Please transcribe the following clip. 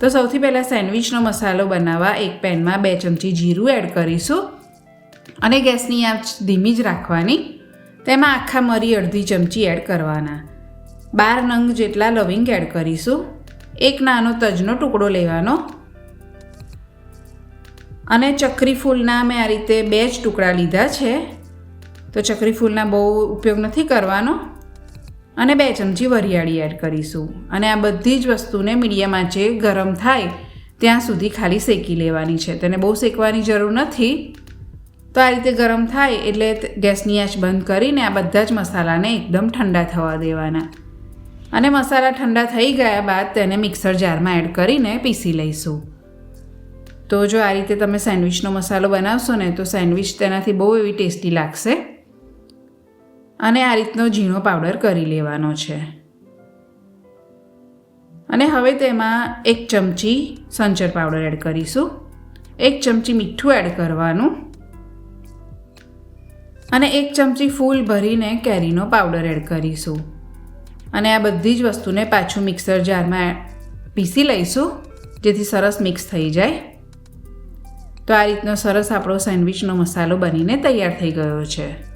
તો સૌથી પહેલાં સેન્ડવિચનો મસાલો બનાવવા એક પેનમાં બે ચમચી જીરું એડ કરીશું અને ગેસની આંચ ધીમી જ રાખવાની. તેમાં આખા મરી અડધી ચમચી એડ કરવાના. બાર નંગ જેટલા લવિંગ એડ કરીશું. એક નાનો તજનો ટુકડો લેવાનો. અને ચક્રી ફૂલના મેં આ રીતે બે જ ટુકડા લીધા છે. તો ચક્રી ફૂલના બહુ ઉપયોગ નથી કરવાનો. અને બે ચમચી વરિયાળી એડ કરીશું. અને આ બધી જ વસ્તુને મીડિયામાં જે ગરમ થાય, ત્યાં સુધી ખાલી શેકી લેવાની છે. તેને બહુ શેકવાની જરૂર નથી. તો આ રીતે ગરમ થાય એટલે ગેસની આંચ બંધ કરીને આ બધા જ મસાલાને એકદમ ઠંડા થવા દેવાના. અને મસાલા ઠંડા થઈ ગયા બાદ તેને મિક્સર જારમાં એડ કરીને પીસી લઈશું. તો જો આ રીતે તમે સેન્ડવિચનો મસાલો બનાવશો ને, તો સેન્ડવિચ તેનાથી બહુ એવી ટેસ્ટી લાગશે. અને આ રીતનો ઝીણો પાવડર કરી લેવાનો છે. અને હવે તેમાં એક ચમચી સંચર પાવડર એડ કરીશું. એક ચમચી મીઠું એડ કરવાનું. અને એક ચમચી ફૂલ ભરીને કેરીનો પાવડર એડ કરીશું. અને આ બધી જ વસ્તુને પાછું મિક્સર જારમાં પીસી લઈશું, જેથી સરસ મિક્સ થઈ જાય. તો આ રીતનો સરસ આપણો સેન્ડવિચનો મસાલો બનીને તૈયાર થઈ ગયો છે.